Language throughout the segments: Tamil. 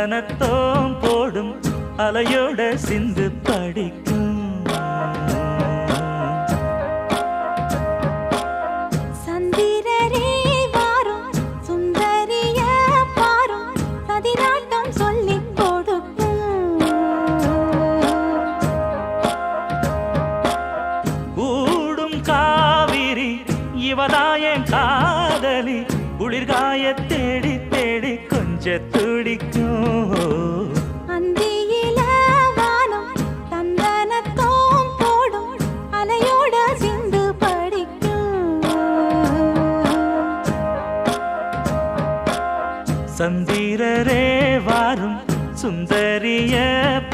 சந்தனத்தோம் போடும் அலையோட சிந்து படிக்க கொஞ்ச துடிக்கும். அந்தியில வானம் தந்தனத்தோம் போடும் அலையோட சிந்து படிக்கும். சந்திரரே வாரும் சுந்தரிய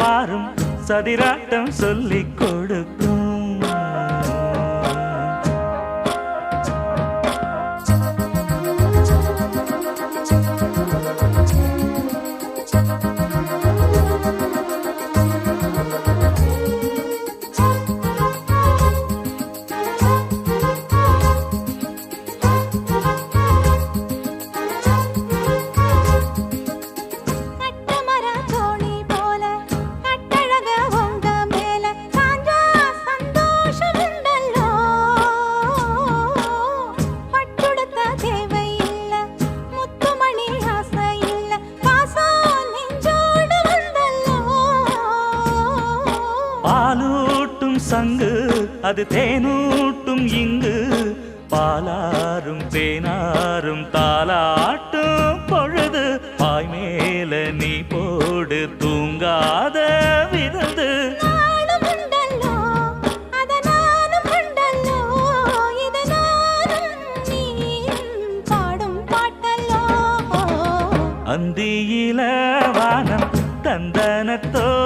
பாரும் சதிராட்டம் சொல்லிக் கொடுக்கும். பாலூட்டும் சங்கு அது தேனூட்டும் இங்கு. பாலாரும் தேனாரும் தாலாட்டும் பொழுது பாய் மேல நீ போடு தூங்காத விருந்து. அந்தியில வானம் தந்தனத்தோம் போடும்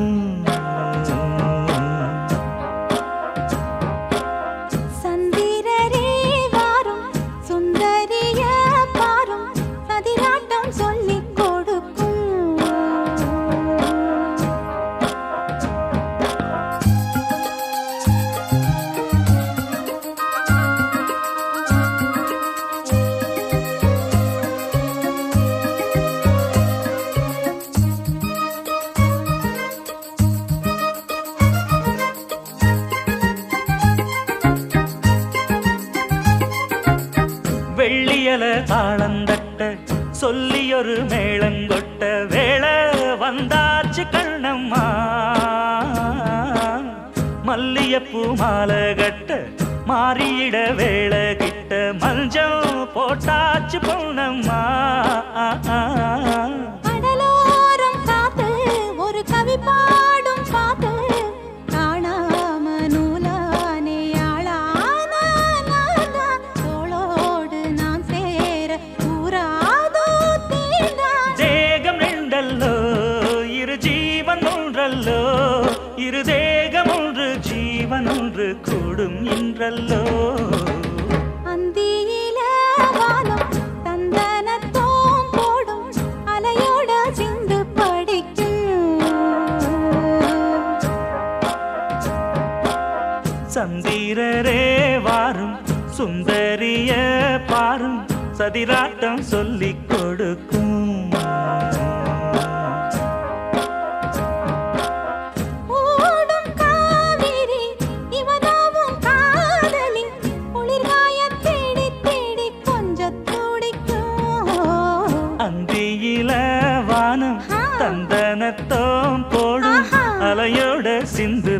சொல்லி ஒரு மேளங்கொட்ட வேளை வந்தாச்சு கண்ணம்மா. மல்லியப்பூ மாலை கட்ட மாறியிட வேளை கிட்ட மஞ்சள் போட்டாச்சு பொண்ணம்மா கூடும் படிக்கும். சந்திரரே வாரும் சுந்தரிய பாரும் சதிராட்டம் சொல்லிக் கொடுக்கும். நெற்றியில வானம் தந்தனத்தோம் போடும் அலையோட சிந்து